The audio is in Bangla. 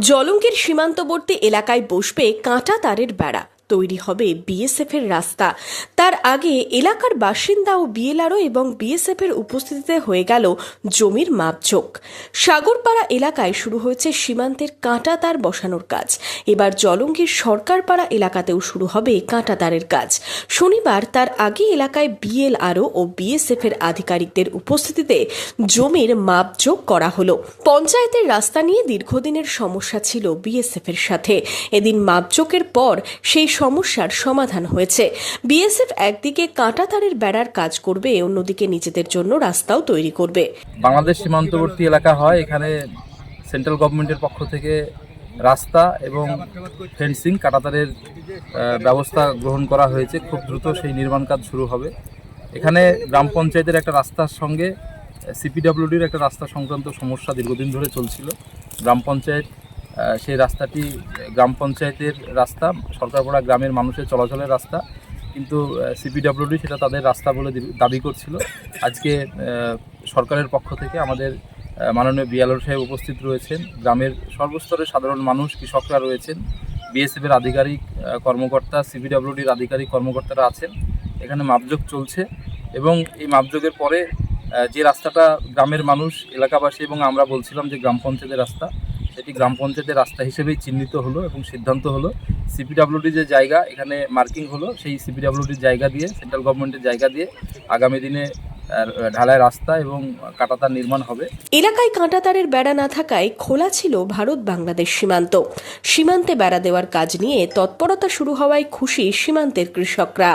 জলঙ্গির সীমান্তবর্তী এলাকায় বসবে কাঁটা তারের বেড়া। তৈরি হবে বিএসএফ এর রাস্তা। তার আগে এলাকার বাসিন্দা ও বিএলআরও এবং বিএসএফ এর উপস্থিতিতে হয়ে গেল জমির মাপঝোক। সাগরপাড়া এলাকায় শুরু হয়েছে সীমান্তের কাঁটা তার বসানোর কাজ। এবার জলঙ্গির সরকারপাড়া এলাকাতেও শুরু হবে কাঁটা তারের কাজ। শনিবার তার আগে এলাকায় বিএলআরও ও বিএসএফ এর আধিকারিকদের উপস্থিতিতে জমির মাপজোক করা হলো। পঞ্চায়েতের রাস্তা নিয়ে দীর্ঘদিনের সমস্যা ছিল বিএসএফ এর সাথে। এদিন মাপজোকের পর সেই সমস্যার সমাধান হয়েছে। বিএসএফ একদিকে কাঁটা তারের বেড়ার কাজ করবে, অন্যদিকে নিজেদের জন্য রাস্তাও তৈরি করবে। বাংলাদেশ সীমান্তবর্তী এলাকা হয়, এখানে সেন্ট্রাল গভর্নমেন্টের পক্ষ থেকে রাস্তা এবং ফেন্সিং, কাটাতারের ব্যবস্থা গ্রহণ করা হয়েছে। খুব দ্রুত সেই নির্মাণ কাজ শুরু হবে। এখানে গ্রাম পঞ্চায়েতের একটা রাস্তার সঙ্গে সিপিডাব্লিউডির একটা রাস্তা সংক্রান্ত সমস্যা দীর্ঘদিন ধরে চলছিল। গ্রাম পঞ্চায়েত সেই রাস্তাটি গ্রাম পঞ্চায়েতের রাস্তা, সরকারপাড়া গ্রামের মানুষের চলাচলের রাস্তা। কিন্তু সিপিডাব্লিউডি সেটা তাদের রাস্তা বলে দাবি করছিল। আজকে সরকারের পক্ষ থেকে আমাদের মাননীয় বিয়ালোর সাহেব উপস্থিত রয়েছেন। গ্রামের সর্বস্তরের সাধারণ মানুষ, কৃষকরা রয়েছেন। বিএসএফ এর আধিকারিক কর্মকর্তা সিপিডাব্লিউডির আধিকারিক কর্মকর্তারা আছেন। এখানে মাপযোগ চলছে এবং এই মাপযোগের পরে যে রাস্তাটা গ্রামের মানুষ, এলাকাবাসী এবং আমরা বলছিলাম যে গ্রাম পঞ্চায়েতের রাস্তা সেটি গ্রাম পঞ্চায়েতের রাস্তা হিসেবেই চিহ্নিত হলো এবং সিদ্ধান্ত হলো সিপিডাব্লিউডি যে জায়গা এখানে মার্কিং হলো, সেই সিপিডাব্লিউডির জায়গা দিয়ে, সেন্ট্রাল গভর্নমেন্টের জায়গা দিয়ে আগামী দিনে ঢালাই রাস্তা এবং কাটাতার নির্মাণ হবে। এলাকায় কাঁটাতারের বেড়া না থাকায় খোলা ছিল ভারত বাংলাদেশ সীমান্ত। সীমান্তে বেড়া দেওয়ার কাজ নিয়ে তৎপরতা শুরু হওয়ায় খুশি সীমান্তের কৃষকরা।